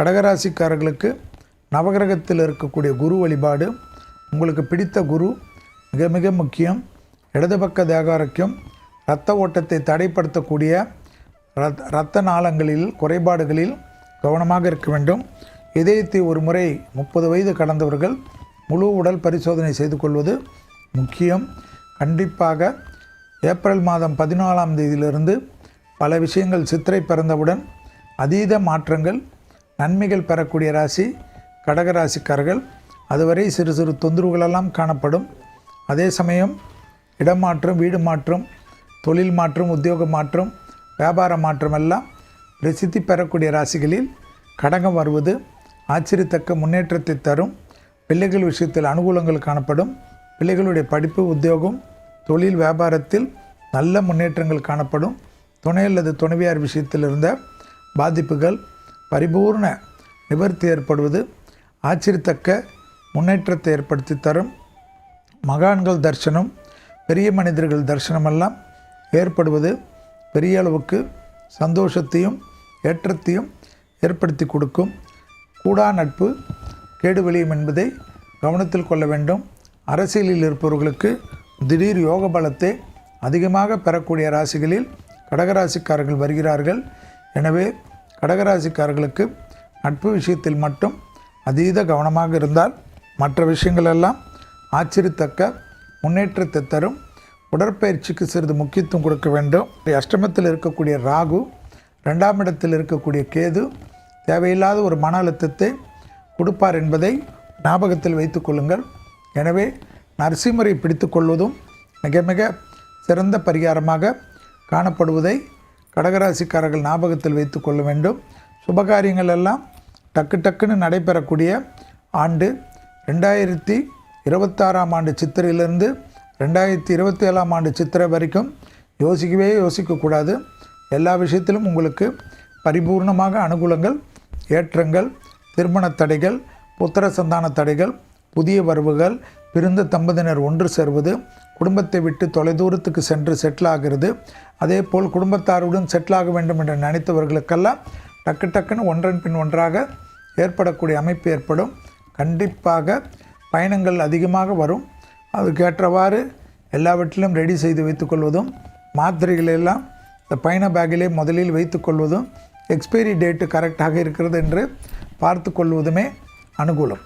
கடகராசிக்காரர்களுக்கு நவகிரகத்தில் இருக்கக்கூடிய குரு வழிபாடு உங்களுக்கு பிடித்த குரு மிக மிக முக்கியம். இடது பக்க தேகாரக்கியம் இரத்த ஓட்டத்தை தடைப்படுத்தக்கூடிய ரத் இரத்த நாளங்களில் குறைபாடுகளில் கவனமாக இருக்க வேண்டும். இதயத்தை ஒரு முறை முப்பது வயது கடந்தவர்கள் முழு உடல் பரிசோதனை செய்து கொள்வது முக்கியம். கண்டிப்பாக ஏப்ரல் மாதம் பதினாலாம் தேதியிலிருந்து பல விஷயங்கள் சித்திரை பிறந்தவுடன் அதீத மாற்றங்கள் நன்மைகள் பெறக்கூடிய ராசி கடகராசிக்காரர்கள் அதுவரை சிறு சிறு தொந்தரவுகளெல்லாம் காணப்படும். அதே சமயம் இடம் மாற்றம் வீடு மாற்றம் தொழில் மாற்றம் உத்தியோக மாற்றம் வியாபார மாற்றம் எல்லாம் பிரசித்தி பெறக்கூடிய ராசிகளில் கடகம் வருவது ஆச்சரியத்தக்க முன்னேற்றத்தை தரும். பிள்ளைகள் விஷயத்தில் அனுகூலங்கள் காணப்படும். பிள்ளைகளுடைய படிப்பு உத்தியோகம் தொழில் வியாபாரத்தில் நல்ல முன்னேற்றங்கள் காணப்படும். துணை அல்லது துணைவியார் விஷயத்தில் இருந்த பாதிப்புகள் பரிபூர்ண நிவர்த்தி ஏற்படுவது ஆச்சரியத்தக்க முன்னேற்றத்தை ஏற்படுத்தி தரும். மகான்கள் தரிசனம் பெரிய மனிதர்கள் தரிசனமெல்லாம் ஏற்படுவது பெரிய அளவுக்கு சந்தோஷத்தையும் ஏற்றத்தையும் ஏற்படுத்தி கொடுக்கும். கூடா நட்பு கேடு விளையும் என்பதை கவனத்தில் கொள்ள வேண்டும். அரசியலில் இருப்பவர்களுக்கு திடீர் யோக பலத்தை அதிகமாக பெறக்கூடிய ராசிகளில் கடகராசிக்காரர்கள் வருகிறார்கள். எனவே கடகராசிக்காரர்களுக்கு நட்பு விஷயத்தில் மட்டும் அதீத கவனமாக இருந்தால் மற்ற விஷயங்களெல்லாம் ஆச்சரியத்தக்க முன்னேற்றத்தை தரும். உடற்பயிற்சிக்கு சிறிது முக்கியத்துவம் கொடுக்க வேண்டும். அஷ்டமத்தில் இருக்கக்கூடிய ராகு ரெண்டாம் இடத்தில் இருக்கக்கூடிய கேது தேவையில்லாத ஒரு மன அழுத்தத்தை கொடுப்பார் என்பதை ஞாபகத்தில் வைத்து கொள்ளுங்கள். எனவே நரசிம்மரை பிடித்து கொள்வதும் மிக மிக சிறந்த பரிகாரமாக காணப்படுவதை கடகராசிக்காரர்கள் ஞாபகத்தில் வைத்து கொள்ள வேண்டும். சுபகாரியங்கள் எல்லாம் டக்கு டக்குன்னு நடைபெறக்கூடிய ஆண்டு ரெண்டாயிரத்தி இருபத்தாறாம் ஆண்டு சித்திரையிலிருந்து ரெண்டாயிரத்தி இருபத்தி ஏழாம் ஆண்டு சித்திரை வரைக்கும் யோசிக்கவே யோசிக்கக்கூடாது. எல்லா விஷயத்திலும் உங்களுக்கு பரிபூர்ணமாக அனுகூலங்கள் ஏற்றங்கள் திருமண தடைகள் புத்திர சந்தான தடைகள் புதிய வரவுகள் பிரிந்த தம்பதியினர் ஒன்று சேர்வது குடும்பத்தை விட்டு தொலைதூரத்துக்கு சென்று செட்டில் ஆகிறது. அதே போல் குடும்பத்தாருடன் செட்டில் ஆக வேண்டும் என்று நினைத்தவர்களுக்கெல்லாம் டக்கு டக்குன்னு ஒன்றன் பின் ஒன்றாக ஏற்படக்கூடிய அமைப்பு ஏற்படும். கண்டிப்பாக பயணங்கள் அதிகமாக வரும். அதுக்கேற்றவாறு எல்லாவற்றிலும் ரெடி செய்து வைத்துக்கொள்வதும் மாத்திரைகளெல்லாம் இந்த பயண பேக்கிலே முதலில் வைத்துக்கொள்வதும் எக்ஸ்பைரி டேட்டு கரெக்டாக இருக்கிறது என்று பார்த்து கொள்வதுமே அனுகூலம்.